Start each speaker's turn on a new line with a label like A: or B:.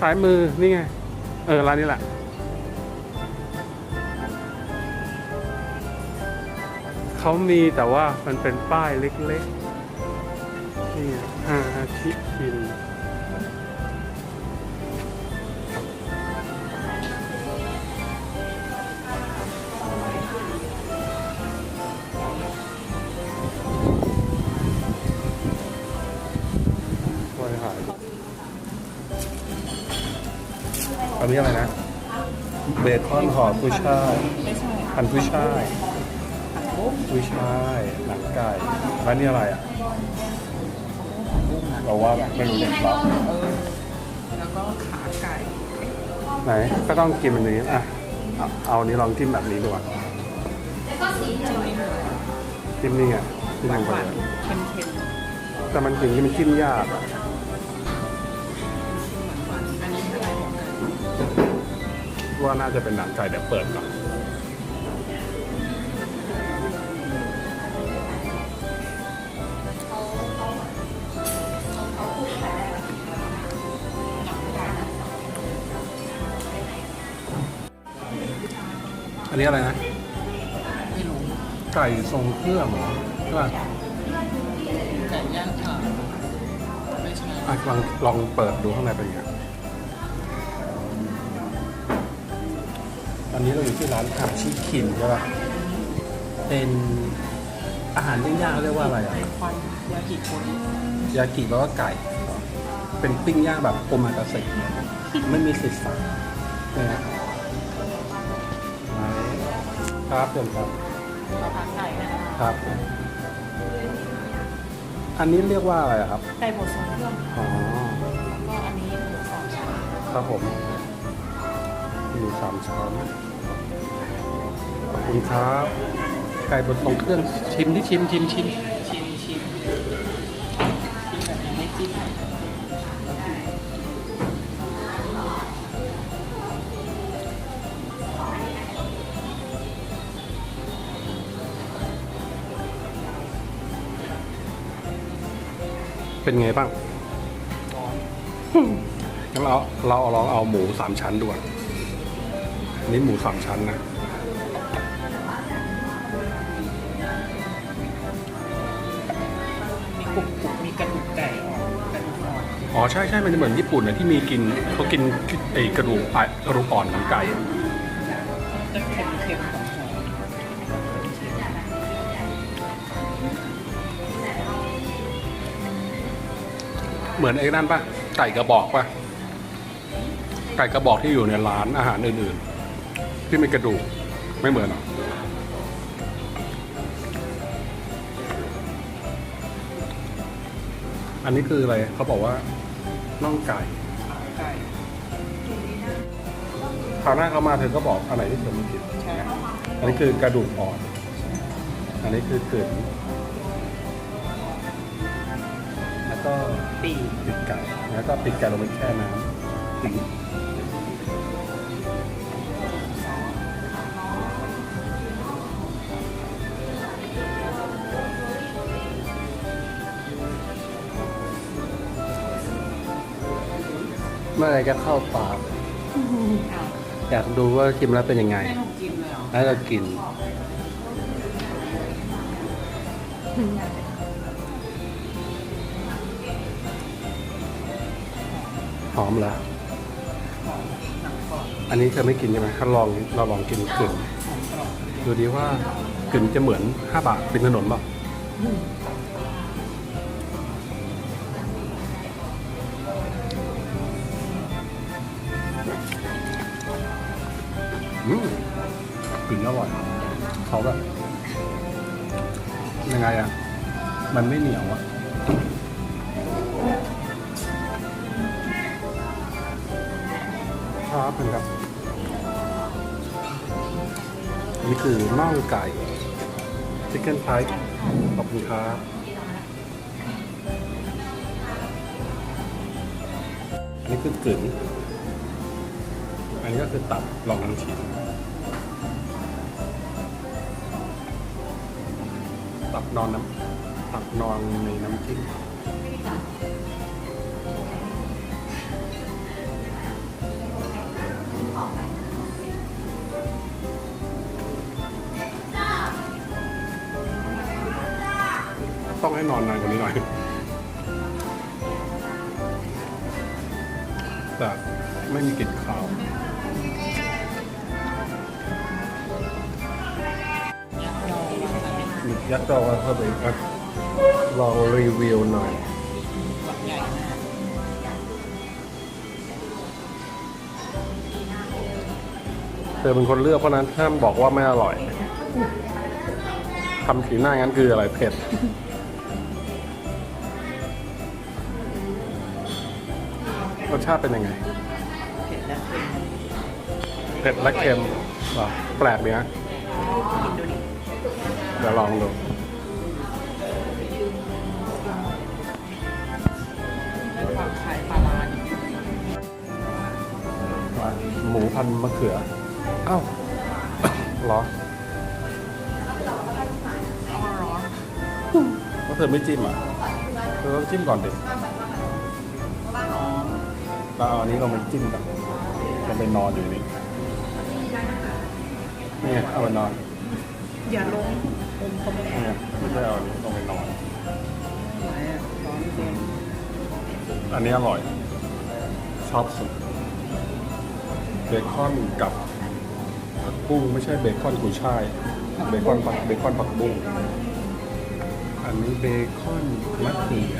A: ซ้ายมือนี่ไง เออร้านนี้แหละเขามีแต่ว่ามันเป็นป้ายเล็กๆ นี่ไงฮาฮาชิคิน อันนี้อะไรนะ เบคอนห่อกุ้ยช่าย
B: ไม่ใช่
A: พันกุ้ยช่ายกุ้ยช่ายหนังไก่แล้วนี่อะไรอะ เราว่าไม่รู้เนี่ยเรา
B: เออแล้วก็ขาไก่
A: ไหนก็ต้องกินแบบนี้อะเอาเอาอันนี้ลองจิ้มแบบนี้ดูอะจิ้มนี่ไงจิ้มลงไป
B: หวาน
A: เลย
B: ๆเค็ม
A: แต่มันอย่างนี้มันจิ้มยากอะ
B: ว่าน่า
A: จะเป็นหนังไก่เดี๋ยวเปิดก่อนอันนี้อะไรนะ
B: ไม่รู้
A: ไก่ทรงเครื่องเหรอใช่ป่ะ
B: ไก่ย่างขาไม่ใช่
A: อะลองลองเปิดดูข้างในเป็นไง อนนี้เราอยู่ที่ร้านอาชิคินใช่ป่ะเป็นอาหารย่างๆเขาเรียกว่าอะไรอะ
B: ไก่ควันยากิโคริ
A: ยากิแปลว่าไก่ เป็นปิ้งย่างแบบโอมากาเสะไม่มีสีสันเนี่ยนะไหนครับเชิญครับ
B: เราทานไก่นะคะ
A: ครับ อันนี้เรียกว่าอะไรอะครับ
B: ไก่บดทรงเครื่อง
A: อ๋อ
B: แล้วก็อันนี้หมูสามชั้น
A: ครับผมมีสามชั้น ขอบคุณครับ ไก่บดทรงเครื่องชิมที่ชิมชิมชิม
B: ชิมชิมชิมแบบยังไม่จิ้ม
A: เป็นไงบ้าง งั้นเราเราลองเอาหมูสามชั้นดูอะอันนี้หมูสามชั้นนะ
B: ไก่อ่อนกระดูกอ่อน
A: อ๋อใช่ใช่มันจะเหมือนญี่ปุ่นนะที่มีกินเขากินไอกระดูกอะกระดูกอ่อนของไก่
B: จะเค็มเค็มๆของหอม
A: เหมือนไอ้นั่นปะไก่กระบอกปะไก่กระบอกที่อยู่ในร้านอาหารอื่นๆ ที่มีกระดูกไม่เหมือนหรอ อันนี้คืออะไรเขาบอกว่าน่องไก่
B: ขาไก่
A: คราวหน้าเขามาเธอก็บอกอะไรที่เธอไม่กิน
B: ใช่
A: อันนี้คือกระดูกอ่อน อันนี้คือกึ่นแล้วก็
B: ปี
A: ปีกไก่ แล้วก็ปีกไก่ลงไปแช่น้ำถึง เมื่อไหรจะเข้าปาก
B: อ้าว
A: อยากดูว่าชิมแล้วเป็นยังไง
B: ให้หนูกินเลยเหรอ
A: แล้วเรากิน หอมเหรอ
B: หนังกรอบ
A: อันนี้เธอไม่กินใช่ไหมถ้าลองเราลองกินกึ่น
B: หอมกรอบ
A: ดูดีว่ากึ่นจะเหมือน 5 บาทเป็นถนนเปล่า อืม กึ่นอร่อยเขาแบบยังไงอะ มันไม่เหนียวอะครับเป็นครับ นี่คือน่องไก่ชิคเก้นพายขอบคุณครับอันนี้คือกึ๋น อันนี้ก็คือตับลองน้ำชิ้น ตับนอนน้ำตับนอนในน้ำจิ้มต้องให้นอนนานกว่านี้หน่อย แต่ไม่มีกลิ่นคาว
B: ซาบิ
A: มียักษ์ดอกวาซาบิอะลองรีวิวหน่อยเธอเป็นคนเลือกเพราะนั้นห้ามบอกว่าไม่อร่อยทำสีหน้างั้นคืออะไรเผ็ดรสชาติเป็นยังไง
B: เผ็ดและเค็ม
A: เผ็ดและเค็มเหรอแปลกดีนะ เดี๋ยวลองดู
B: แล้วความคล้ายปลาร้านิดนึง
A: ว่าหมูพันมะเขือ อ้าวหรอ
B: อ๋อร้อน
A: แล้วเธอไม่จิ้มอะ เธอต้องจิ้มก่อนดิแล้วเอาอันนี้เราไปจิ้มกันเราไปนอนอยู่นี่นี่เอาไปนอน
B: อย่าลง อมเขาไม่ได้
A: นี่ไม่ใช่เอาอันนี้ลงไปนอน
B: ไหนอะร้อนเกิน
A: อันนี้อร่อย ชอบสุด เบคอนกับผักบุ้งไม่ใช่เบคอนกุยช่าย เบคอนผักเบคอนผักบุ้ง อันนี้เบคอนมะเขือ